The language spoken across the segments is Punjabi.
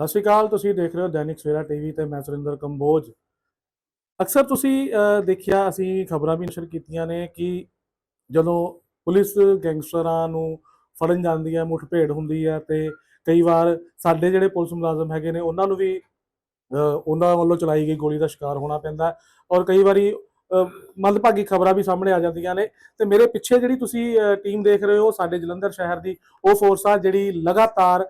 ਸਤਿ ਸ਼੍ਰੀ ਅਕਾਲ, ਤੁਸੀਂ ਦੇਖ ਰਹੇ ਹੋ ਦੈਨਿਕ ਸਵੇਰਾ ਟੀਵੀ ਤੇ ਮੈਂ ਸੁਰਿੰਦਰ ਕੰਬੋਜ। ਅਕਸਰ ਤੁਸੀਂ ਦੇਖਿਆ, ਅਸੀਂ ਖਬਰਾਂ ਵੀ ਨਸ਼ਰ ਕੀਤੀਆਂ ਨੇ ਕਿ ਜਦੋਂ ਪੁਲਿਸ ਗੈਂਗਸਟਰਾਂ ਨੂੰ ਫੜਨ ਜਾਂਦੀ ਹੈ ਮੁੱਠਭੇੜ ਹੁੰਦੀ ਹੈ ਤੇ ਕਈ ਵਾਰ ਸਾਡੇ ਜਿਹੜੇ ਪੁਲਿਸ ਮੁਲਾਜ਼ਮ ਹੈਗੇ ਨੇ, ਉਹਨਾਂ ਨੂੰ ਵੀ ਉਹਨਾਂ ਵੱਲੋਂ ਚਲਾਈ ਗਈ ਗੋਲੀ ਦਾ ਸ਼ਿਕਾਰ ਹੋਣਾ ਪੈਂਦਾ ਔਰ ਕਈ ਵਾਰੀ ਮੰਦਭਾਗੀ ਖਬਰਾਂ ਵੀ ਸਾਹਮਣੇ ਆ ਜਾਂਦੀਆਂ ਨੇ ਤੇ ਮੇਰੇ ਪਿੱਛੇ ਜਿਹੜੀ ਤੁਸੀਂ ਟੀਮ ਦੇਖ ਰਹੇ ਹੋ ਸਾਡੇ ਜਲੰਧਰ ਸ਼ਹਿਰ ਦੀ, ਉਹ ਫੋਰਸ ਆ ਜਿਹੜੀ ਲਗਾਤਾਰ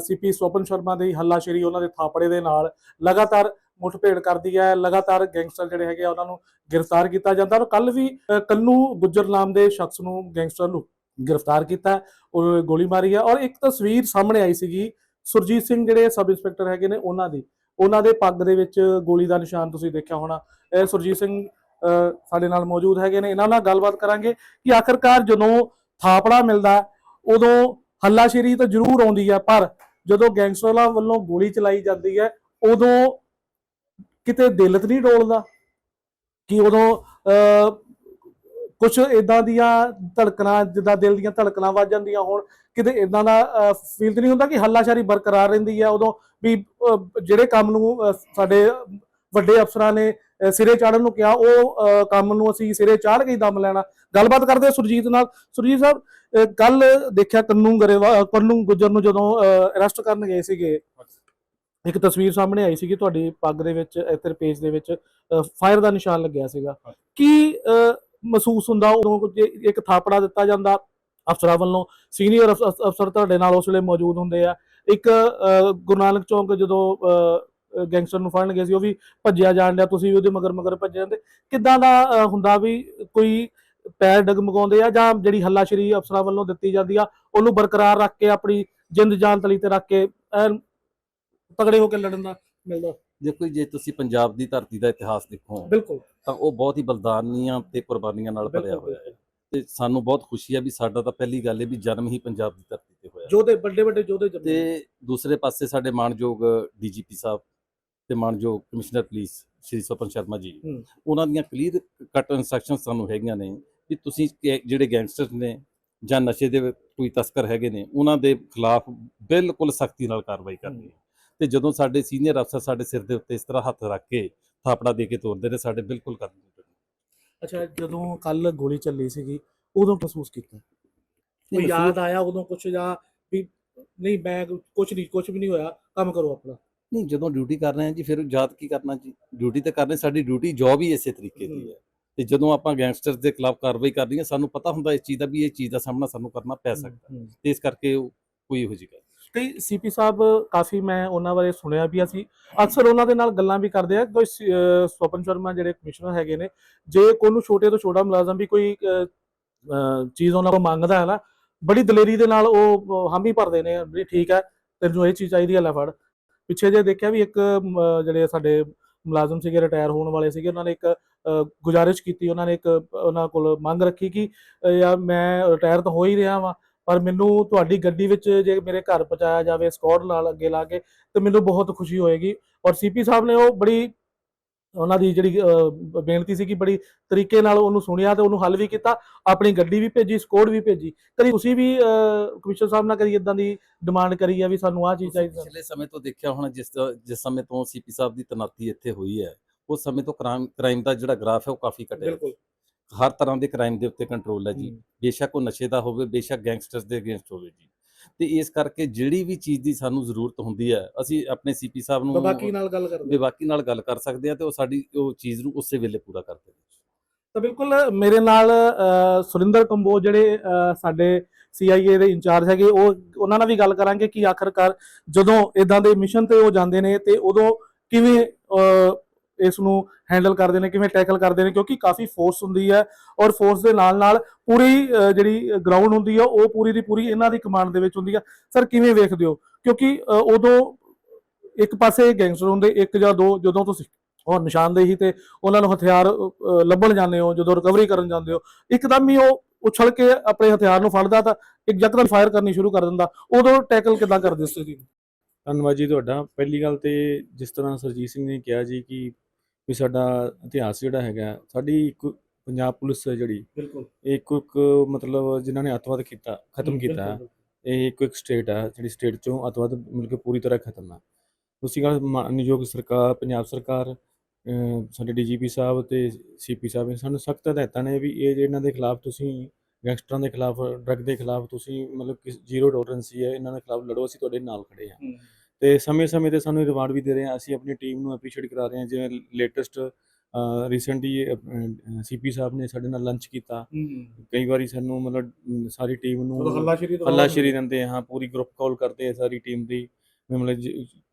ਸੀਪੀ ਸਵਪਨ ਸ਼ਰਮਾ ਦੀ ਹੱਲਾਸ਼ੇਰੀ ਉਹਨਾਂ ਦੇ ਥਾਪੜੇ ਦੇ ਨਾਲ ਲਗਾਤਾਰ ਮੁੱਠਭੇੜ ਕਰਦੀ ਹੈ, ਲਗਾਤਾਰ ਗੈਂਗਸਟਰ ਜਿਹੜੇ ਹੈਗੇ ਆ ਉਹਨਾਂ ਨੂੰ ਗ੍ਰਿਫਤਾਰ ਕੀਤਾ ਜਾਂਦਾ ਔਰ ਕੱਲ ਵੀ ਕੱਲੂ ਗੁੱਜਰ ਨਾਮ ਦੇ ਸ਼ਖਸ ਨੂੰ ਗੈਂਗਸਟਰ ਨੂੰ ਗ੍ਰਿਫਤਾਰ ਕੀਤਾ ਔਰ ਗੋਲੀ ਮਾਰੀ ਹੈ ਔਰ ਇੱਕ ਤਸਵੀਰ ਸਾਹਮਣੇ ਆਈ ਸੀਗੀ, ਸੁਰਜੀਤ ਸਿੰਘ ਜਿਹੜੇ ਸਬ ਇੰਸਪੈਕਟਰ ਹੈਗੇ ਨੇ ਉਹਨਾਂ ਦੀ, ਉਹਨਾਂ ਦੇ ਪੱਗ ਦੇ ਵਿੱਚ ਗੋਲੀ ਦਾ ਨਿਸ਼ਾਨ ਤੁਸੀਂ ਦੇਖਿਆ ਹੋਣਾ, ਇਹ ਸੁਰਜੀਤ ਸਿੰਘ ਸਾਡੇ ਨਾਲ ਮੌਜੂਦ ਹੈਗੇ ਨੇ। ਇਹਨਾਂ ਨਾਲ ਗੱਲਬਾਤ ਕਰਾਂਗੇ ਕਿ ਆਖਰਕਾਰ ਜਦੋਂ ਥਾਪੜਾ ਮਿਲਦਾ ਉਦੋਂ ਹੱਲਾਸ਼ੇਰੀ ਤਾਂ ਜ਼ਰੂਰ ਆਉਂਦੀ ਹੈ ਪਰ ਜਦੋਂ ਗੈਂਗਸਟਰਾਂ ਵੱਲੋਂ ਗੋਲੀ ਚਲਾਈ ਜਾਂਦੀ ਹੈ ਉਦੋਂ ਕਿਤੇ ਦਿਲ ਨਹੀਂ ਡੋਲਦਾ ਕਿ ਉਦੋਂ ਕੁਝ ਇਦਾਂ ਦੀਆਂ ਧੜਕਣਾ ਜਿੱਦਾਂ ਦਿਲ ਦੀਆਂ ਧੜਕਣਾਂ ਵੱਜ ਜਾਂਦੀਆਂ ਹੋਣ ਕਿਤੇ ਇਦਾਂ ਦਾ ਫੀਲ ਤੇ ਨਹੀਂ ਹੁੰਦਾ ਕਿ ਹੱਲਾਸ਼ਾਰੀ ਬਰਕਰਾਰ ਰਹਿੰਦੀ ਹੈ ਉਦੋਂ ਵੀ ਅਹ, ਜਿਹੜੇ ਕੰਮ ਨੂੰ ਸਾਡੇ ਵੱਡੇ ਅਫਸਰਾਂ ਨੇ ਸਿਰੇ ਚਾੜਨ ਨੂੰ ਕਿਹਾ ਉਹ ਕੰਮ ਨੂੰ ਅਸੀਂ ਸਿਰੇ ਚਾੜ ਕੇ ਦਮ ਲੈਣਾ। ਗੱਲਬਾਤ ਕਰਦੇ ਸੁਰਜੀਤ ਨਾਲ। ਸੁਰਜੀਤ ਸਾਹਿਬ ਕੱਲ ਦੇਖਿਆ ਕੰਨੂ ਗਰੇਵਾ ਕੰਨੂ ਗੁੱਜਰ ਨੂੰ ਜਦੋਂ ਅਰੈਸਟ ਕਰਨ ਗਏ ਸੀਗੇ ਇੱਕ ਤਸਵੀਰ ਸਾਹਮਣੇ ਆਈ ਸੀਗੀ ਤੁਹਾਡੀ ਪੱਗ ਦੇ ਵਿੱਚ ਇੱਧਰ ਪੇਜ ਦੇ ਵਿੱਚ ਫਾਇਰ ਦਾ ਨਿਸ਼ਾਨ ਲੱਗਿਆ ਸੀਗਾ। ਕੀ ਮਹਿਸੂਸ ਹੁੰਦਾ ਉਦੋਂ ਇੱਕ ਥਾਪੜਾ ਦਿੱਤਾ ਜਾਂਦਾ? ਅਫਸਰਾਂ ਵੱਲੋਂ ਸੀਨੀਅਰ ਅਫਸਰ ਤੁਹਾਡੇ ਨਾਲ ਉਸ ਵੇਲੇ ਮੌਜੂਦ ਹੁੰਦੇ ਆ। ਇੱਕ ਅਹ, ਗੁਰੂ ਨਾਨਕ ਚੌਂਕ ਜਦੋਂ ਗੈਂਗਸਟਰ ਨੂੰ ਫੜਨ ਗਏ ਸੀ ਉਹ ਵੀ ਭੱਜਿਆ ਜਾਣ ਡਿਆ ਤੁਸੀਂ ਵੀ ਉਹਦੇ ਮਗਰ ਮਗਰ ਭੱਜੇ ਜਾਂਦੇ। ਕਿੱਦਾਂ ਦਾ ਹੁੰਦਾ ਵੀ ਕੋਈ ਪੈਰ ਡਗਮਗਾਉਂਦੇ ਆ ਜਾਂ ਜਿਹੜੀ ਹੱਲਾਸ਼ੇਰੀ ਅਫਸਰਾਂ ਵੱਲੋਂ ਦਿੱਤੀ ਜਾਂਦੀ ਆ ਉਹਨੂੰ ਬਰਕਰਾਰ ਰੱਖ ਕੇ ਆਪਣੀ ਜਿੰਦ ਜਾਨ ਤਲੀ ਤੇ ਰੱਖ ਕੇ ਤਗੜੇ ਹੋ ਕੇ ਲੜਨ ਦਾ ਮਿਲਦਾ? ਦੇਖੋ ਜੀ, ਤੁਸੀਂ ਪੰਜਾਬ ਦੀ ਧਰਤੀ ਦਾ ਇਤਿਹਾਸ ਦੇਖੋ ਬਿਲਕੁਲ। ਤਾਂ ਉਹ ਬਹੁਤ ਹੀ ਬਲਦਾਨੀਆਂ ਤੇ ਕੁਰਬਾਨੀਆਂ ਨਾਲ ਭਰਿਆ ਹੋਇਆ ਹੈ। ਤੇ ਸਾਨੂੰ ਬਹੁਤ ਖੁਸ਼ੀ ਹੈ ਵੀ ਸਾਡਾ ਤਾਂ ਪਹਿਲੀ ਗੱਲ ਹੈ ਵੀ ਜਨਮ ਹੀ ਪੰਜਾਬ ਦੀ ਧਰਤੀ ਤੇ ਹੋਇਆ। ਜੋਧੇ ਵੱਡੇ ਵੱਡੇ ਜੋਧੇ ਜੰਮੇ ਤੇ ਦੂਸਰੇ ਪਾਸੇ ਸਾਡੇ ਮਾਨਯੋਗ ਡੀਜੀਪੀ ਸਾਹਿਬ ਤੇ ਮਾਨਯੋਗ ਕਮਿਸ਼ਨਰ ਪੁਲਿਸ ਸ਼੍ਰੀ ਸਵਪਨ ਸ਼ਰਮਾ ਜੀ। ਉਹਨਾਂ ਦੀਆਂ ਕਲੀਅਰ ਕੱਟ ਇਨਸਟਰਕਸ਼ਨਸ ਸਾਨੂੰ ਹੈਗੀਆਂ ਨੇ ਵੀ ਤੁਸੀਂ ਕਿ- ਜਿਹੜੇ ਗੈਂਗਸਟਰ ਨੇ ਜਾਂ ਨਸ਼ੇ ਦੇ ਕੋਈ ਤਸਕਰ ਹੈਗੇ ਨੇ ਉਹਨਾਂ ਦੇ ਖਿਲਾਫ ਬਿਲਕੁਲ ਸਖਤੀ ਨਾਲ ਕਾਰਵਾਈ ਕਰਨੀ ਹੈ। ਤੇ ਜਦੋਂ ਸਾਡੇ ਸੀਨੀਅਰ ਅਫਸਰ ਸਾਡੇ ਸਿਰ ਦੇ ਉੱਤੇ ਇਸ ਤਰ੍ਹਾਂ ਹੱਥ ਰੱਖ ਕੇ ਥਾਪੜਾ ਦੇ ਕੇ ਤੋਰਦੇ ਨੇ ਸਾਡੇ ਬਿਲਕੁਲ ਕਰਨੀ ਅੱਛਾ ਜਦੋਂ ਕੱਲ ਗੋਲੀ ਚੱਲੀ ਸੀਗੀ ਉਦੋਂ ਮਹਿਸੂਸ ਕੀਤਾ? ਕੋਈ ਯਾਦ ਆਇਆ ਉਦੋਂ ਕੁਝ ਜਾਂ ਵੀ ਨਹੀਂ ਮੈਂ ਕੁਝ ਨਹੀਂ ਕੁਝ ਵੀ ਨਹੀਂ ਹੋਇਆ ਕੰਮ ਕਰੋ ਆਪਣਾ। ਨਹੀਂ ਜਦੋਂ ਡਿਊਟੀ ਕਰ ਰਹੇ ਹਾਂ ਜੀ ਫਿਰ ਯਾਦ ਕੀ ਕਰਨਾ ਜੀ? ਡਿਊਟੀ ਤੇ ਕਰਨੀ ਸਾਡੀ ਡਿਊਟੀ ਜੌਬ ਹੀ ਇਸੇ ਤਰੀਕੇ ਦੀ ਹੈ। ਤੇ ਜਦੋਂ ਆਪਾਂ ਗੈਂਗਸਟਰਸ ਦੇ ਖਿਲਾਫ ਕਾਰਵਾਈ ਕਰਨੀ ਹੈ ਸਾਨੂੰ ਪਤਾ ਹੁੰਦਾ ਇਸ ਚੀਜ਼ ਦਾ ਵੀ ਇਹ ਚੀਜ਼ ਦਾ ਸਾਹਮਣਾ ਸਾਨੂੰ ਕਰਨਾ ਪੈ ਸਕਦਾ। ਹੂੰ। ਤੇ ਇਸ ਕਰਕੇ ਕੋਈ ਇਹੋ ਜਿਹੀ ਗੱਲ ਕਈ ਸੀਪੀ ਸਾਹਿਬ ਕਾਫੀ ਮੈਂ ਉਹਨਾਂ ਬਾਰੇ ਸੁਣਿਆ ਵੀ ਅਸੀਂ ਅਕਸਰ ਉਹਨਾਂ ਦੇ ਨਾਲ ਗੱਲਾਂ ਵੀ ਕਰਦੇ ਆ ਕੋਈ ਸਵਪਨ ਸ਼ਰਮਾ ਜਿਹੜੇ ਕਮਿਸ਼ਨਰ ਹੈਗੇ ਨੇ ਜੇ ਕੋਈ ਨੂੰ ਛੋਟੇ ਤੋਂ ਛੋਟਾ ਮੁਲਾਜ਼ਮ ਵੀ ਕੋਈ ਚੀਜ਼ ਉਹਨਾਂ ਕੋਲ ਮੰਗਦਾ ਹੈ ਨਾ ਬੜੀ ਦਲੇਰੀ ਦੇ ਨਾਲ ਉਹ ਹਾਮੀ ਭਰਦੇ ਨੇ ਵੀ ਠੀਕ ਹੈ ਤੈਨੂੰ ਇਹ ਚੀਜ਼ ਚਾਹੀਦੀ ਹੈ ਲੈ ਫੜ। ਪਿੱਛੇ ਜੇ ਦੇਖਿਆ ਵੀ ਇੱਕ ਜਿਹੜੇ ਸਾਡੇ ਮੁਲਾਜ਼ਮ ਸੀਗੇ ਰਿਟਾਇਰ ਹੋਣ ਵਾਲੇ ਸੀਗੇ ਉਹਨਾਂ ਨੇ ਇੱਕ ਅਹ, ਗੁਜ਼ਾਰਿਸ਼ ਕੀਤੀ ਉਹਨਾਂ ਨੇ ਇੱਕ ਉਹਨਾਂ ਕੋਲ ਮੰਗ ਰੱਖੀ ਕਿ ਯਾਰ ਮੈਂ ਰਿਟਾਇਰ ਤਾਂ ਹੋ ਹੀ ਰਿਹਾ ਵਾਂ ਪਰ ਮੈਨੂੰ ਤੁਹਾਡੀ ਗੱਡੀ ਵਿੱਚ ਜੇ ਮੇਰੇ ਘਰ ਪਹੁੰਚਾਇਆ ਜਾਵੇ ਸਕਾਡ ਨਾਲ ਅੱਗੇ ਲਾ ਕੇ ਤੇ ਮੈਨੂੰ ਬਹੁਤ ਖੁਸ਼ੀ ਹੋਏਗੀ। ਔਰ ਸੀਪੀ ਸਾਹਿਬ ਨੇ ਉਹ ਬੜੀ ਉਹਨਾਂ ਦੀ ਜਿਹੜੀ ਬੇਨਤੀ ਸੀ ਕਿ ਬੜੀ ਤਰੀਕੇ ਨਾਲ ਉਹਨੂੰ ਸੁਣਿਆ ਤੇ ਉਹਨੂੰ ਹੱਲ ਵੀ ਕੀਤਾ ਆਪਣੀ ਗੱਡੀ ਵੀ ਭੇਜੀ ਸਕੋਡ ਵੀ ਭੇਜੀ। ਕਦੀ ਤੁਸੀਂ ਵੀ ਕਮਿਸ਼ਨਰ ਸਾਹਿਬ ਨਾਲ ਕਦੀ ਇਦਾਂ ਦੀ ਡਿਮਾਂਡ ਕਰੀ ਆ ਵੀ ਸਾਨੂੰ ਆਹ ਚੀਜ਼ ਚਾਹੀਦੀ ਪਿਛਲੇ ਸਮੇਂ ਤੋਂ ਦੇਖਿਆ ਹੋਣਾ ਜਿਸ ਜਿਸ ਸਮੇਂ ਤੋਂ ਸੀਪੀ ਸਾਹਿਬ ਦੀ ਤਨਾਤੀ ਇੱਥੇ ਹੋਈ ਹੈ ਉਸ ਸਮੇਂ ਤੋਂ ਕ੍ਰਾਈਮ ਕ੍ਰਾਈਮ ਦਾ ਜਿਹੜਾ ਗ੍ਰਾਫ ਹੈ ਉਹ ਕਾਫੀ ਘਟਿਆ ਬਿਲਕੁਲ। ਹਰ ਤਰ੍ਹਾਂ ਦੇ ਕ੍ਰਾਈਮ ਦੇ ਉੱਤੇ ਕੰਟਰੋਲ ਹੈ ਜੀ। ਬੇਸ਼ੱਕ ਉਹ ਨਸ਼ੇ ਦਾ ਹੋਵੇ ਬੇਸ਼ੱਕ ਗੈਂਗਸਟਰਸ ਦੇ ਅਗੇਂਸਟ ਹੋਵੇ ਜੀ। ਤੇ ਇਸ ਕਰਕੇ ਜਿਹੜੀ ਵੀ ਚੀਜ਼ ਦੀ ਸਾਨੂੰ ਜ਼ਰੂਰਤ ਹੁੰਦੀ ਹੈ ਅਸੀਂ ਆਪਣੇ ਸੀਪੀ ਸਾਹਿਬ ਨੂੰ ਬਾਕੀ ਨਾਲ ਗੱਲ ਕਰਦੇ ਵਿਵਾਕੀ ਨਾਲ ਗੱਲ ਕਰ ਸਕਦੇ ਆ ਤੇ ਉਹ ਸਾਡੀ ਉਹ ਚੀਜ਼ ਨੂੰ ਉਸੇ ਵੇਲੇ ਪੂਰਾ ਕਰਦੇ ਨੇ ਤਾਂ ਬਿਲਕੁਲ ਮੇਰੇ ਨਾਲ ਸੁਰਿੰਦਰ ਕੰਬੋਜ ਜਿਹੜੇ ਸਾਡੇ ਸੀਆਈਏ ਦੇ ਇੰਚਾਰਜ ਹੈਗੇ ਉਹ ਉਹਨਾਂ ਨਾਲ ਵੀ ਗੱਲ ਕਰਾਂਗੇ ਕਿ ਆਖਰਕਾਰ ਜਦੋਂ ਇਦਾਂ ਦੇ ਮਿਸ਼ਨ ਤੇ ਉਹ ਜਾਂਦੇ ਨੇ ਤੇ ਉਦੋਂ ਕਿਵੇਂ ਇਸ ਨੂੰ ਹੈਂਡਲ ਕਰਦੇ ਨੇ, ਕਿਵੇਂ ਟੈਕਲ ਕਰਦੇ ਨੇ, ਕਿਉਂਕਿ ਕਾਫੀ ਫੋਰਸ ਹੁੰਦੀ ਹੈ ਔਰ ਫੋਰਸ ਦੇ ਨਾਲ ਨਾਲ ਪੂਰੀ ਜਿਹੜੀ ਗਰਾਊਂਡ ਹੁੰਦੀ ਆ, ਉਹ ਪੂਰੀ ਦੀ ਪੂਰੀ ਇਹਨਾਂ ਦੀ ਕਮਾਂਡ ਦੇ ਵਿੱਚ ਹੁੰਦੀ ਆ। ਸਰ ਕਿਵੇਂ ਵੇਖਦੇ ਹੋ? ਕਿਉਂਕਿ ਉਦੋਂ ਇੱਕ ਪਾਸੇ ਗੈਂਗਸਟਰ ਹੁੰਦੇ, ਇੱਕ ਜਾਂ ਦੋ, ਜਦੋਂ ਤੁਸੀਂ ਉਹ ਨਿਸ਼ਾਨਦੇਹੀ ਤੇ ਉਹਨਾਂ ਨੂੰ ਹਥਿਆਰ ਲੱਭਣ ਜਾਂਦੇ ਹੋ, ਜਦੋਂ ਰਿਕਵਰੀ ਕਰਨ ਜਾਂਦੇ ਹੋ, ਇੱਕਦਮ ਹੀ ਉਹ ਉਛਲ ਕੇ ਆਪਣੇ ਹਥਿਆਰ ਨੂੰ ਫੜਦਾ ਤਾਂ ਇੱਕ ਯਕਦਮ ਫਾਇਰ ਕਰਨੀ ਸ਼ੁਰੂ ਕਰ ਦਿੰਦਾ। ਉਦੋਂ ਟੈਕਲ ਕਿਦਾਂ ਕਰਦੇ ਸੀ ਜੀ ਧੰਨਵਾਦ ਜੀ ਤੁਹਾਡਾ। ਪਹਿਲੀ ਗੱਲ ਤੇ ਜਿਸ ਤਰ੍ਹਾਂ ਸਰਜੀਤ ਸਿੰਘ ਨੇ ਕਿਹਾ ਜੀ ਕਿ ਵੀ ਸਾਡਾ ਇਤਿਹਾਸ ਜਿਹੜਾ ਹੈਗਾ ਸਾਡੀ ਇੱਕ ਪੰਜਾਬ ਪੁਲਿਸ ਜਿਹੜੀ ਬਿਲਕੁਲ। ਇੱਕ ਇੱਕ ਮਤਲਬ ਜਿਨ੍ਹਾਂ ਨੇ ਅੱਤਵਾਦ ਕੀਤਾ ਖਤਮ ਕੀਤਾ। ਇਹ ਇੱਕ ਇੱਕ ਸਟੇਟ ਆ ਜਿਹੜੀ ਸਟੇਟ ਚੋਂ ਅੱਤਵਾਦ ਮਿਲ ਕੇ ਪੂਰੀ ਤਰ੍ਹਾਂ ਖਤਮ ਆ ਦੂਸਰੀ ਗੱਲ ਮਾਨਯੋਗ ਸਰਕਾਰ ਪੰਜਾਬ ਸਰਕਾਰ ਸਾਡੇ ਡੀਜੀਪੀ ਸਾਹਿਬ ਤੇ ਸੀਪੀ ਸਾਹਿਬ ਨੇ ਸਾਨੂੰ ਸਖਤ ਹਦਾਇਤਾਂ ਨੇ ਵੀ ਇਹ ਇਹਨਾਂ ਦੇ ਖਿਲਾਫ ਤੁਸੀਂ ਗੈਂਗਸਟਰਾਂ ਦੇ ਖਿਲਾਫ ਡਰੱਗ ਦੇ ਖਿਲਾਫ ਤੁਸੀਂ ਮਤਲਬ ਕਿ ਜ਼ੀਰੋ ਟੋਲਰੈਂਸੀ ਹੈ ਇਹਨਾਂ ਦੇ ਖਿਲਾਫ ਲੜੋ ਅਸੀਂ ਤੁਹਾਡੇ ਨਾਲ ਖੜੇ ਹਾਂ। ਤੇ ਸਮੇਂ-ਸਮੇਂ ਤੇ ਸਾਨੂੰ ਰਿਵਾਰਡ ਵੀ ਦੇ ਰਹੇ ਆ ਅਸੀਂ ਆਪਣੀ ਟੀਮ ਨੂੰ ਐਪਰੀਸ਼ੀਏਟ ਕਰਾ ਰਹੇ ਹਾਂ। ਜਿਵੇਂ ਲੇਟੈਸਟ ਰੀਸੈਂਟਲੀ ਸੀਪੀ ਸਾਹਿਬ ਨੇ ਸਾਡੇ ਨਾਲ ਲੰਚ ਕੀਤਾ। ਕਈ ਵਾਰੀ ਸਾਨੂੰ ਮਤਲਬ ਸਾਰੀ ਟੀਮ ਨੂੰ ਹੱਲਾਸ਼ੇਰੀ ਦਿੰਦੇ ਹਾਂ। ਪੂਰੀ ਗਰੁੱਪ ਕਾਲ ਕਰਦੇ ਆ ਸਾਰੀ ਟੀਮ ਦੀ। ਮਤਲਬ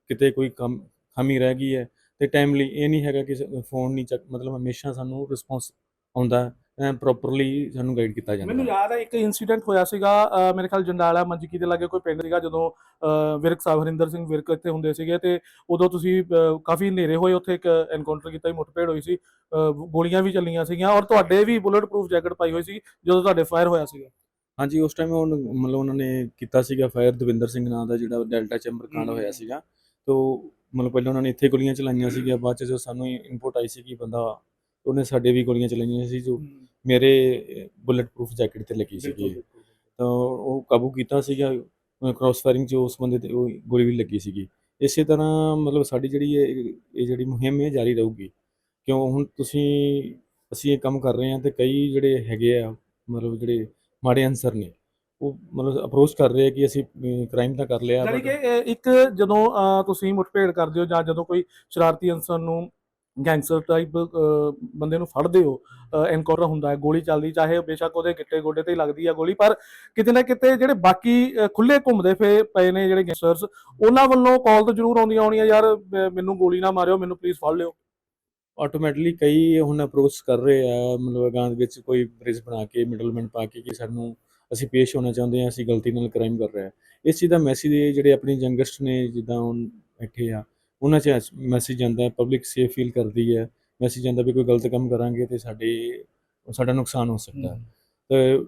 ਕਿਤੇ ਕੋਈ ਕੰਮ ਖਾਮੀ ਰਹਿ ਗਈ ਹੈ ਤੇ ਟਾਈਮਲੀ ਇਹ ਨਹੀਂ ਹੈਗਾ ਕਿ ਫੋਨ ਨਹੀਂ ਚੱਕ ਮਤਲਬ ਹਮੇਸ਼ਾ ਸਾਨੂੰ ਰਿਸਪੌਂਸ ਆਉਂਦਾ ਹੈ। ਪ੍ਰੋਪਰਲੀ ਸਾਨੂੰ ਗਾਈਡ ਕੀਤਾ ਜਾਂਦਾ। ਮੈਨੂੰ। ਯਾਦ ਹੈ ਇੱਕ ਇਨਸੀਡੈਂਟ ਹੋਇਆ ਸੀਗਾ ਮੇਰੇ ਖਿਆਲ ਜੰਡਾਲਾ ਮੰਜਕੀ ਦੇ ਲਾਗੇ ਕੋਈ ਪਿੰਡ ਸੀਗਾ ਜਦੋਂ ਵਿਰਕ ਸਾਹਿਬ ਹਰਿੰਦਰ ਸਿੰਘ ਵਿਰਕ ਇੱਥੇ ਹੁੰਦੇ ਸੀਗੇ ਤੇ ਉਦੋਂ ਤੁਸੀਂ ਕਾਫੀ ਹਨੇਰੇ ਹੋਏ ਉੱਥੇ ਇੱਕ ਐਨਕਾਊਂਟਰ ਕੀਤਾ ਸੀ ਮੁੱਠਭੇੜ ਹੋਈ ਸੀ ਗੋਲੀਆਂ ਵੀ ਚੱਲੀਆਂ ਸੀਗੀਆਂ ਔਰ ਤੁਹਾਡੇ ਵੀ ਬੁਲਟ ਪ੍ਰੂਫ ਜੈਕਟ ਪਾਈ ਹੋਈ ਸੀ ਜਦੋਂ ਤੁਹਾਡੇ ਫਾਇਰ ਹੋਇਆ ਸੀਗਾ। ਹਾਂਜੀ ਉਸ ਟਾਈਮ ਉਹ ਮਤਲਬ ਉਹਨਾਂ ਨੇ ਕੀਤਾ ਸੀਗਾ ਫਾਇਰ ਦਵਿੰਦਰ ਸਿੰਘ ਨਾਂ ਦਾ ਜਿਹੜਾ ਡੈਲਟਾ ਚੈਂਬਰ ਕਾਂਡ ਹੋਇਆ ਸੀਗਾ। ਤੋ ਮਤਲਬ ਪਹਿਲਾਂ ਉਹਨਾਂ ਨੇ ਇੱਥੇ ਗੋਲੀਆਂ ਚਲਾਈਆਂ ਸੀਗੀਆਂ ਬਾਅਦ ਚ ਜੋ ਸਾਨੂੰ ਇਨਪੁਟ ਆਈ ਸੀ ਕਿ ਬੰਦਾ ਉਹਨੇ ਸਾਡੇ ਵੀ ਗੋਲੀਆਂ ਚਲਾਈਆਂ ਸੀ ਜੋ ਮੇਰੇ ਬੁਲਟ ਪ੍ਰੂਫ ਜੈਕਟ ਤੇ ਲੱਗੀ ਸੀਗੀ। ਤਾਂ ਉਹ ਕਾਬੂ ਕੀਤਾ ਸੀਗਾ ਕ੍ਰਾਸ ਫਾਇਰਿੰਗ 'ਚ ਉਸ ਬੰਦੇ ਤੇ ਉਹ ਗੋਲੀ ਵੀ ਲੱਗੀ ਸੀਗੀ। ਇਸੇ ਤਰ੍ਹਾਂ ਮਤਲਬ ਸਾਡੀ ਜਿਹੜੀ ਇਹ ਇਹ ਜਿਹੜੀ ਮੁਹਿੰਮ ਹੈ ਜਾਰੀ ਰਹੂਗੀ ਕਿਉਂ ਹੁਣ ਤੁਸੀਂ ਅਸੀਂ ਇਹ ਕੰਮ ਕਰ ਰਹੇ ਹਾਂ ਤੇ ਕਈ ਜਿਹੜੇ ਹੈਗੇ ਆ ਮਤਲਬ ਜਿਹੜੇ ਮਾੜੇ ਅਨਸਰ ਨੇ ਉਹ ਮਤਲਬ ਅਪਰੋਚ ਕਰ ਰਹੇ ਆ ਕਿ ਅਸੀਂ ਕ੍ਰਾਈਮ ਤਾਂ ਕਰ ਲਿਆ ਯਾਨੀ ਕਿ ਇੱਕ ਜਦੋਂ ਤੁਸੀਂ ਮੁੱਠਭੇੜ ਕਰਦੇ ਹੋ ਜਾਂ ਜਦੋਂ ਕੋਈ ਸ਼ਰਾਰਤੀ ਅਨਸਰ ਨੂੰ ਗੈਂਗਸਟਰ ਟਾਈਪ ਬੰਦੇ ਨੂੰ ਫੜਦੇ ਹੋ ਐਨਕਾਊਂਟਰ ਹੁੰਦਾ ਹੈ ਗੋਲੀ ਚੱਲਦੀ ਚਾਹੇ ਬੇਸ਼ੱਕ ਉਹਦੇ ਗਿੱਟੇ ਗੋਡੇ ਤੇ ਹੀ ਲੱਗਦੀ ਆ ਗੋਲੀ ਪਰ ਕਿਤੇ ਨਾ ਕਿਤੇ ਜਿਹੜੇ ਬਾਕੀ ਅਹ, ਖੁੱਲੇ ਘੁੰਮਦੇ ਫੇ ਪਏ ਨੇ ਜਿਹੜੇ ਗੈਂਗਸਟਰਸ ਉਹਨਾਂ ਵੱਲੋਂ ਕਾਲ ਤਾਂ ਜ਼ਰੂਰ ਆਉਂਦੀਆਂ ਆਉਣੀਆਂ ਯਾਰ ਮੈਨੂੰ ਗੋਲੀ ਨਾ ਮਾਰਿਓ ਮੈਨੂੰ ਪਲੀਜ਼ ਫੜ ਲਿਓ। ਆਟੋਮੈਟਿਕਲੀ ਕਈ ਹੁਣ ਅਪਰੋਚ ਕਰ ਰਹੇ ਆ ਮਤਲਬ ਅਗਾਂਹ ਦੇ ਵਿੱਚ ਕੋਈ ਬ੍ਰਿਜ ਬਣਾ ਕੇ ਮਿਡਲਮੈਨ ਪਾ ਕੇ ਕਿ ਸਾਨੂੰ ਅਸੀਂ ਪੇਸ਼ ਹੋਣਾ ਚਾਹੁੰਦੇ ਹਾਂ ਅਸੀਂ ਗਲਤੀ ਨਾਲ ਕ੍ਰਾਈਮ ਕਰ ਰਹੇ ਹਾਂ। ਇਸ ਚੀਜ਼ ਦਾ ਮੈਸੇਜ ਜਿਹੜੇ ਆਪਣੀ ਯੰਗਸਟ ਨੇ ਜਿੱਦਾਂ ਹੁਣ ਬੈਠੇ ਆ ਉਹਨਾਂ 'ਚ ਮੈਸੇਜ ਜਾਂਦਾ ਪਬਲਿਕ ਸੇਫ ਫੀਲ ਕਰਦੀ ਹੈ ਮੈਸੇਜ ਜਾਂਦਾ ਵੀ ਕੋਈ ਗਲਤ ਕੰਮ ਕਰਾਂਗੇ ਤੇ ਸਾਡੇ ਸਾਡਾ ਨੁਕਸਾਨ ਹੋ ਸਕਦਾ ਹੈ। ਤੇ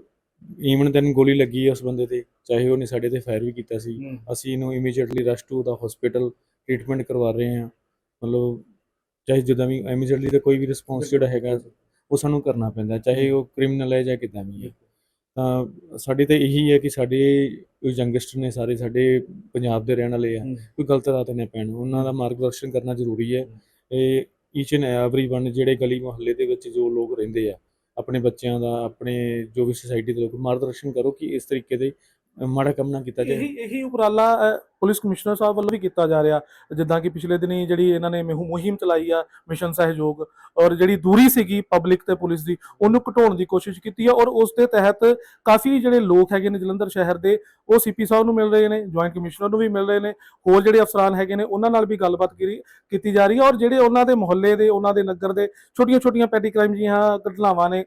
ਈਵਨ ਦੈਨ ਗੋਲੀ ਲੱਗੀ ਹੈ ਉਸ ਬੰਦੇ ਤੇ ਚਾਹੇ ਉਹਨੇ ਸਾਡੇ ਤੇ ਫਾਇਰ ਵੀ ਕੀਤਾ ਸੀ ਅਸੀਂ ਇਹਨੂੰ immediately rush to the hospital treatment ਕਰਵਾ ਰਹੇ ਹਾਂ। ਮਤਲਬ ਚਾਹੇ ਜਦੋਂ ਵੀ ਇਮੀਡੀਏਟਲੀ ਦਾ ਕੋਈ ਵੀ ਰਿਸਪੌਂਸ ਜਿਹੜਾ ਹੈਗਾ ਉਹ ਸਾਨੂੰ ਕਰਨਾ ਪੈਂਦਾ ਚਾਹੇ ਉਹ ਕ੍ਰਿਮੀਨਲ ਹੈ ਜਾਂ ਕਿੱਦਾਂ ਵੀ ਹੈ। ਤਾਂ ਸਾਡੀ ਤਾਂ ਇਹੀ ਹੈ ਕਿ ਸਾਡੇ ਯੰਗਸਟ ਨੇ ਸਾਰੇ ਸਾਡੇ ਪੰਜਾਬ ਦੇ ਰਹਿਣ ਵਾਲੇ ਆ ਕੋਈ ਗਲਤ ਰਾਹ ਤੇ ਨਾ ਪੈਣ। ਉਹਨਾਂ ਦਾ ਮਾਰਗਦਰਸ਼ਨ ਕਰਨਾ ਜ਼ਰੂਰੀ ਹੈ। ਇਹ ਈਚ ਐਂਡ ਐਵਰੀ ਵਨ ਜਿਹੜੇ ਗਲੀ ਮੁਹੱਲੇ ਦੇ ਵਿੱਚ ਜੋ ਲੋਕ ਰਹਿੰਦੇ ਆ ਆਪਣੇ ਬੱਚਿਆਂ ਦਾ ਆਪਣੇ ਜੋ ਵੀ ਸੁਸਾਇਟੀ ਦੇ ਲੋਕ ਮਾਰਗਦਰਸ਼ਨ ਕਰੋ ਕਿ ਇਸ ਤਰੀਕੇ ਦੇ ਮਾੜਾ ਕੰਮ ਨਾ ਕੀਤਾ ਜਾਏ। ਇਹੀ ਇਹੀ ਉਪਰਾਲਾ ਪੁਲਿਸ ਕਮਿਸ਼ਨਰ ਸਾਹਿਬ ਵੱਲੋਂ ਵੀ ਕੀਤਾ ਜਾ ਰਿਹਾ। ਜਿੱਦਾਂ ਕਿ ਪਿਛਲੇ ਦਿਨੀ ਜਿਹੜੀ ਇਹਨਾਂ ਨੇ ਮੁਹਿੰਮ ਮੁਹਿੰਮ ਚਲਾਈ ਆ, ਮਿਸ਼ਨ ਸਹਿਯੋਗ, ਔਰ ਜਿਹੜੀ ਦੂਰੀ ਸੀਗੀ ਪਬਲਿਕ ਤੇ ਪੁਲਿਸ ਦੀ, ਉਹਨੂੰ ਘਟਾਉਣ ਦੀ ਕੋਸ਼ਿਸ਼ ਕੀਤੀ ਆ, ਔਰ ਉਸ ਦੇ ਤਹਿਤ ਕਾਫੀ ਜਿਹੜੇ ਲੋਕ ਹੈਗੇ ਨੇ ਜਲੰਧਰ ਸ਼ਹਿਰ ਦੇ, ਉਹ ਸੀਪੀ ਸਾਹਿਬ ਨੂੰ ਮਿਲ ਰਹੇ ਨੇ, ਜੁਆਇੰਟ ਕਮਿਸ਼ਨਰ ਨੂੰ ਵੀ ਮਿਲ ਰਹੇ ਨੇ, ਹੋਰ ਜਿਹੜੇ ਅਫਸਰਾਨ ਹੈਗੇ ਨੇ, ਉਹਨਾਂ ਨਾਲ ਵੀ ਗੱਲਬਾਤ ਕੀਤੀ ਕੀਤੀ ਜਾ ਰਹੀ ਹੈ ਔਰ ਜਿਹੜੇ ਉਹਨਾਂ ਦੇ ਮੁਹੱਲੇ ਦੇ, ਉਹਨਾਂ ਦੇ ਨਗਰ ਦੇ, ਛੋਟੀਆਂ-ਛੋਟੀਆਂ ਪੈਟੀ ਕ੍ਰਾਈਮ ਜੀਆਂ ਘਟਨਾਵਾਂ ਨੇ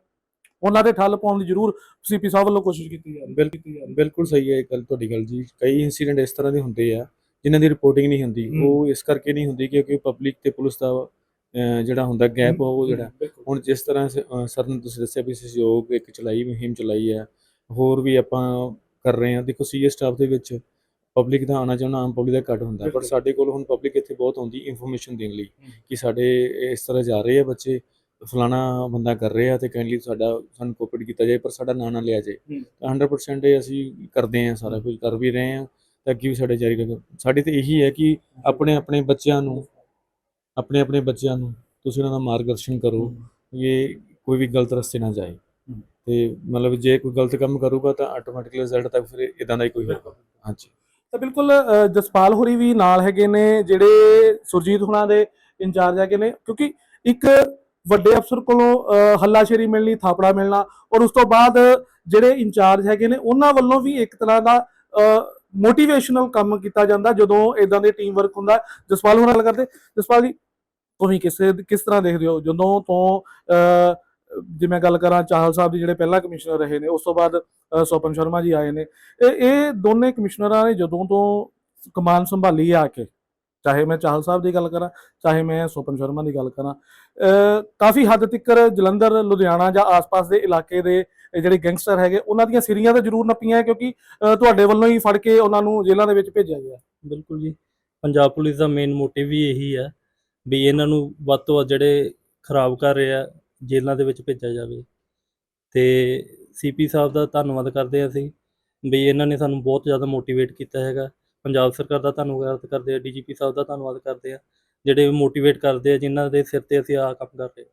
ਉਹਨਾਂ ਦੇ ਠੱਲ ਪਾਉਣ ਦੀ ਜ਼ਰੂਰ ਸੀਪੀ ਸਾਹਿਬ ਵੱਲੋਂ ਕੋਸ਼ਿਸ਼ ਕੀਤੀ ਜਾ ਰਹੀ ਬਿਲਕੁਲ ਬਿਲਕੁਲ ਸਹੀ ਹੈ ਇਹ ਗੱਲ ਤੁਹਾਡੀ ਗੱਲ ਜੀ। ਕਈ ਇਨਸੀਡੈਂਟ ਇਸ ਤਰ੍ਹਾਂ ਦੇ ਹੁੰਦੇ ਆ ਜਿਨ੍ਹਾਂ ਦੀ ਰਿਪੋਰਟਿੰਗ ਨਹੀਂ ਹੁੰਦੀ। ਉਹ ਇਸ ਕਰਕੇ ਨਹੀਂ ਹੁੰਦੀ ਕਿਉਂਕਿ ਪਬਲਿਕ ਤੇ ਪੁਲਿਸ ਦਾ ਜਿਹੜਾ ਹੁੰਦਾ ਗੈਪ ਉਹ ਜਿਹੜਾ। ਹੁਣ ਜਿਸ ਤਰ੍ਹਾਂ ਸਰ ਨੇ ਤੁਸੀਂ ਦੱਸਿਆ ਵੀ ਸਹਿਯੋਗ ਇੱਕ ਚਲਾਈ ਮੁਹਿੰਮ ਚਲਾਈ ਹੈ ਹੋਰ ਵੀ ਆਪਾਂ ਕਰ ਰਹੇ ਹਾਂ। ਦੇਖੋ ਸੀਏ ਸਟਾਫ ਦੇ ਵਿੱਚ ਪਬਲਿਕ ਦਾ ਆਣਾ ਜਾਣਾ ਆਮ ਪਬਲਿਕ ਦਾ ਘੱਟ ਹੁੰਦਾ। ਪਰ। ਸਾਡੇ ਕੋਲ ਹੁਣ ਪਬਲਿਕ ਇੱਥੇ ਬਹੁਤ ਆਉਂਦੀ ਇਨਫੋਰਮੇਸ਼ਨ ਦੇਣ ਲਈ। ਕਿ ਸਾਡੇ ਇਸ ਤਰ੍ਹਾਂ ਜਾ ਰਹੇ ਆ ਬੱਚੇ। ਫਲਾਣਾ ਬੰਦਾ ਕਰ ਰਿਹਾ ਤੇ ਕਾਈਂਡਲੀ ਸਾਡਾ ਸਾਨੂੰ ਕੋਪਰੇਟ ਕੀਤਾ ਜਾਏ ਪਰ ਸਾਡਾ ਨਾਂ ਨਾ ਲਿਆ ਜਾਏ। ਹੂੰ। ਤਾਂ 100% ਇਹ ਅਸੀਂ ਕਰਦੇ ਹਾਂ ਸਾਰਾ ਕੁਝ ਕਰ ਵੀ ਰਹੇ ਹਾਂ ਤਾਂ ਵੀ ਸਾਡੇ ਜਾਰੀ ਰਹੇ ਸਾਡੀ ਤੇ ਇਹੀ ਹੈ ਕਿ ਆਪਣੇ ਆਪਣੇ ਬੱਚਿਆਂ ਨੂੰ ਆਪਣੇ ਆਪਣੇ ਬੱਚਿਆਂ ਨੂੰ ਤੁਸੀਂ ਉਹਨਾਂ ਦਾ ਮਾਰਗਦਰਸ਼ਨ ਕਰੋ ਇਹ ਕੋਈ ਵੀ ਗਲਤ ਰਸਤੇ ਨਾ ਜਾਏ। ਤੇ ਮਤਲਬ ਜੇ ਕੋਈ ਗਲਤ ਕੰਮ ਕਰੂਗਾ ਤਾਂ ਆਟੋਮੈਟਿਕਲੀ ਰਿਜ਼ਲਟ ਤੱਕ ਫਿਰ ਇਦਾਂ ਦਾ ਹੀ ਕੋਈ ਹੋਊਗਾ ਹਾਂਜੀ। ਤਾਂ ਬਿਲਕੁਲ ਜਸਪਾਲ ਹੋਰੀ ਵੀ ਨਾਲ ਹੈਗੇ ਨੇ ਜਿਹੜੇ ਸੁਰਜੀਤ ਹੁਣਾਂ ਦੇ ਇੰਚਾਰਜ ਹੈਗੇ ਨੇ ਕਿਉਂਕਿ ਇੱਕ ਵੱਡੇ ਅਫਸਰ ਕੋਲੋਂ ਅ, ਹੱਲਾਸ਼ੇਰੀ ਮਿਲਣੀ ਥਾਪੜਾ ਮਿਲਣਾ ਔਰ ਉਸ ਤੋਂ ਬਾਅਦ ਜਿਹੜੇ ਇੰਚਾਰਜ ਹੈਗੇ ਨੇ ਉਹਨਾਂ ਵੱਲੋਂ ਵੀ ਇੱਕ ਤਰ੍ਹਾਂ ਦਾ ਮੋਟੀਵੇਸ਼ਨਲ ਕੰਮ ਕੀਤਾ ਜਾਂਦਾ ਜਦੋਂ ਇਦਾਂ ਦੇ ਟੀਮ ਵਰਕ ਹੁੰਦਾ। ਜਸਪਾਲ ਹੁਣਾਂ ਨਾਲ ਕਰਦੇ। ਜਸਪਾਲ ਜੀ ਤੁਸੀਂ ਕਿਸੇ ਕਿਸ ਤਰ੍ਹਾਂ ਦੇਖਦੇ ਹੋ? ਜਦੋਂ ਤੋਂ ਅ, ਜੇ ਮੈਂ ਗੱਲ ਕਰਾਂ ਚਾਹਲ ਸਾਹਿਬ ਦੀ ਜਿਹੜੇ ਪਹਿਲਾ ਕਮਿਸ਼ਨਰ ਰਹੇ ਨੇ ਉਸ ਤੋਂ ਬਾਅਦ ਸੋਪਨ ਸ਼ਰਮਾ ਜੀ ਆਏ ਨੇ। ਇਹ ਦੋਨੇ ਕਮਿਸ਼ਨਰਾਂ ਨੇ ਜਦੋਂ ਤੋਂ ਕਮਾਨ ਸੰਭਾਲੀ ਆ ਕੇ ਚਾਹੇ ਮੈਂ ਚਾਹਲ ਸਾਹਿਬ ਦੀ ਗੱਲ ਕਰਾਂ, ਚਾਹੇ ਮੈਂ ਸੋਪਨ ਸ਼ਰਮਾ ਦੀ ਗੱਲ ਕਰਾਂ ਕਾਫੀ ਹੱਦ ਤੱਕ ਜਲੰਧਰ, ਲੁਧਿਆਣਾ ਜਾਂ ਆਸ-ਪਾਸ ਦੇ ਇਲਾਕੇ ਦੇ ਜਿਹੜੇ ਗੈਂਗਸਟਰ ਹੈਗੇ, ਉਹਨਾਂ ਦੀਆਂ ਸਿਰੀਆਂ ਤਾਂ ਜ਼ਰੂਰ ਨੱਪੀਆਂ ਕਿਉਂਕਿ ਤੁਹਾਡੇ ਵੱਲੋਂ ਹੀ ਫੜ ਕੇ ਉਹਨਾਂ ਨੂੰ ਜੇਲ੍ਹਾਂ ਦੇ ਵਿੱਚ ਭੇਜਿਆ ਗਿਆ। ਬਿਲਕੁਲ ਜੀ। ਪੰਜਾਬ ਪੁਲਿਸ ਦਾ ਮੇਨ ਮੋਟਿਵ ਵੀ ਇਹੀ ਹੈ ਵੀ ਇਹਨਾਂ ਨੂੰ ਵੱਧ ਤੋਂ ਵੱਧ ਜਿਹੜੇ ਖਰਾਬ ਕਰ ਰਹੇ ਆ ਜੇਲ੍ਹਾਂ ਦੇ ਵਿੱਚ ਭੇਜਿਆ ਜਾਵੇ। ਤੇ ਸੀਪੀ ਸਾਹਿਬ ਦਾ ਧੰਨਵਾਦ ਕਰਦੇ ਹਾਂ ਅਸੀਂ ਵੀ ਇਹਨਾਂ ਨੇ ਸਾਨੂੰ ਬਹੁਤ ਜ਼ਿਆਦਾ ਮੋਟੀਵੇਟ ਕੀਤਾ ਹੈਗਾ। ਪੰਜਾਬ ਸਰਕਾਰ ਦਾ ਧੰਨਵਾਦ ਕਰਦੇ ਆ ਡੀਜੀਪੀ ਸਾਹਿਬ ਦਾ ਧੰਨਵਾਦ ਕਰਦੇ ਆ ਜਿਹੜੇ ਮੋਟੀਵੇਟ ਕਰਦੇ ਆ ਜਿਨ੍ਹਾਂ ਦੇ ਸਿਰ ਤੇ ਅਸੀਂ ਆਹ ਕੰਮ ਕਰ ਰਹੇ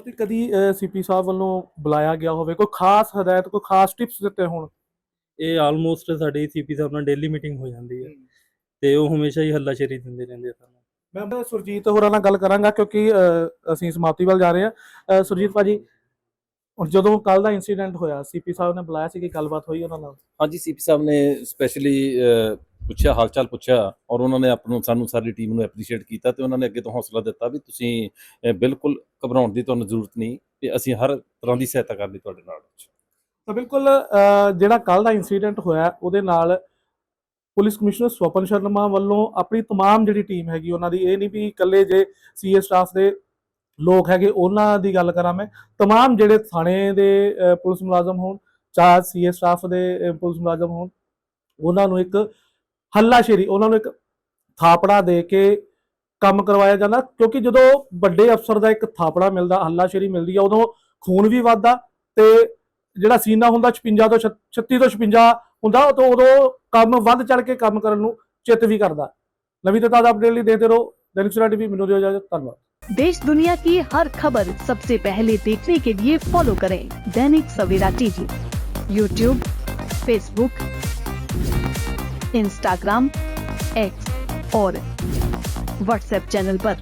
ਤੇ ਕਦੀ ਸੀਪੀ ਸਾਹਿਬ ਵੱਲੋਂ ਬੁਲਾਇਆ ਗਿਆ ਹੋਵੇ ਕੋਈ ਖਾਸ ਹਦਾਇਤ ਕੋਈ ਖਾਸ ਟਿਪਸ ਦਿੱਤੇ ਹੋਣ? ਇਹ ਆਲਮੋਸਟ ਸਾਡੀ ਸੀਪੀ ਸਾਹਿਬ ਨਾਲ ਡੇਲੀ ਮੀਟਿੰਗ ਹੋ ਜਾਂਦੀ ਹੈ। ਤੇ ਉਹ ਹਮੇਸ਼ਾ ਹੀ ਹੱਲਾਸ਼ੇਰੀ ਦਿੰਦੇ ਰਹਿੰਦੇ ਆ ਸਾਨੂੰ। ਮੈਂ ਸੁਰਜੀਤ ਹੋਰਾਂ ਨਾਲ ਗੱਲ ਕਰਾਂਗਾ ਕਿਉਂਕਿ ਅ, ਅਸੀਂ ਸਮਾਪਤੀ ਵੱਲ ਜਾ ਰਹੇ ਹਾਂ। ਅ, ਸੁਰਜੀਤ ਭਾਜੀ ਹੁਣ ਜਦੋਂ ਕੱਲ ਦਾ ਇਨਸੀਡੈਂਟ ਹੋਇਆ ਸੀਪੀ ਸਾਹਿਬ ਨੇ ਬੁਲਾਇਆ ਸੀ ਕਿ ਗੱਲਬਾਤ ਹੋਈ ਉਹਨਾਂ ਨਾਲ ਹਾਂਜੀ ਸੀਪੀ ਸਾਹਿਬ ਨੇ ਸਪੈਸ਼ਲੀ ਪੁੱਛਿਆ ਹਾਲ ਚਾਲ ਪੁੱਛਿਆ ਔਰ ਉਹਨਾਂ ਨੇ ਆਪ ਨੂੰ ਸਾਨੂੰ ਸਾਰੀ ਟੀਮ ਨੂੰ ਐਪਰੀਸ਼ੀਏਟ ਕੀਤਾ ਤੇ ਉਹਨਾਂ ਨੇ ਅੱਗੇ ਤੋਂ ਹੌਸਲਾ ਦਿੱਤਾ ਵੀ ਤੁਸੀਂ ਅਹ, ਬਿਲਕੁਲ ਘਬਰਾਉਣ ਦੀ ਤੁਹਾਨੂੰ ਜ਼ਰੂਰਤ ਨਹੀਂ ਤੇ ਅਸੀਂ ਹਰ ਤਰ੍ਹਾਂ ਦੀ ਸਹਾਇਤਾ ਕਰਨ ਲਈ ਤੁਹਾਡੇ ਨਾਲ ਹਾਂ। ਤਾਂ ਬਿਲਕੁਲ ਅ, ਜਿਹੜਾ ਕੱਲ ਦਾ ਇਨਸੀਡੈਂਟ ਹੋਇਆ ਉਹਦੇ ਨਾਲ ਪੁਲਿਸ ਕਮਿਸ਼ਨਰ ਸਵਪਨ ਸ਼ਰਮਾ ਵੱਲੋਂ ਆਪਣੀ तमाम ਜਿਹੜੀ ਟੀਮ ਹੈਗੀ ਉਹਨਾਂ ਦੀ ਇਹ ਨਹੀਂ ਵੀ ਇਕੱਲੇ ਜੇ ਸੀਏ ਸਟਾਫ ਦੇ ਲੋਕ ਹੈਗੇ ਉਹਨਾਂ ਦੀ ਗੱਲ ਕਰਾਂ ਮੈਂ तमाम ਜਿਹੜੇ ਥਾਣੇ ਦੇ ਅ, ਪੁਲਿਸ ਮੁਲਾਜ਼ਮ ਹੋਣ ਚਾਹ ਸੀਏ ਸਟਾਫ ਦੇ ਅ, ਪੁਲਿਸ ਮੁਲਾਜ਼ਮ ਹੋਣ ਉਹਨਾਂ ਨੂੰ ਇੱਕ ਹੱਲਾਸ਼ੇਰੀ ਉਹਨਾਂ ਨੂੰ ਇੱਕ ਥਾਪੜਾ ਦੇ ਕੇ ਕੰਮ ਕਰਵਾਇਆ ਜਾਂਦਾ ਕਿਉਂਕਿ ਜਦੋਂ ਵੱਡੇ ਅਫਸਰ ਦਾ ਇੱਕ ਥਾਪੜਾ ਮਿਲਦਾ ਹੱਲਾਸ਼ੇਰੀ ਮਿਲਦੀ ਆ ਉਦੋਂ ਖੂਨ ਵੀ ਵੱਧਦਾ ਤੇ ਜਿਹੜਾ ਸੀਨਾ ਹੁੰਦਾ 56 ਤੋਂ 36 ਤੋਂ 56 ਹੁੰਦਾ ਤਾਂ ਉਦੋਂ ਕੰਮ ਵੱਧ ਚੜ ਕੇ ਕੰਮ ਕਰਨ ਨੂੰ ਚਿੱਤ ਵੀ ਕਰਦਾ ਨਵੀਂ ਤੇ ਤਾਜ਼ਾ ਅਪਡੇਟ ਲਈ ਦੇਖਦੇ ਰਹੋ ਦੈਨਿਕ ਸਵੇਰਾ ਟੀਵੀ ਮੈਨੂੰ ਦਿਓ ਇਜਾਜ਼ਤ ਧੰਨਵਾਦ देश दुनिया की हर खबर सबसे पहले देखने के लिए फॉलो करें Dainik Savera TV YouTube Facebook Instagram X और व्हाट्सएप चैनल पर।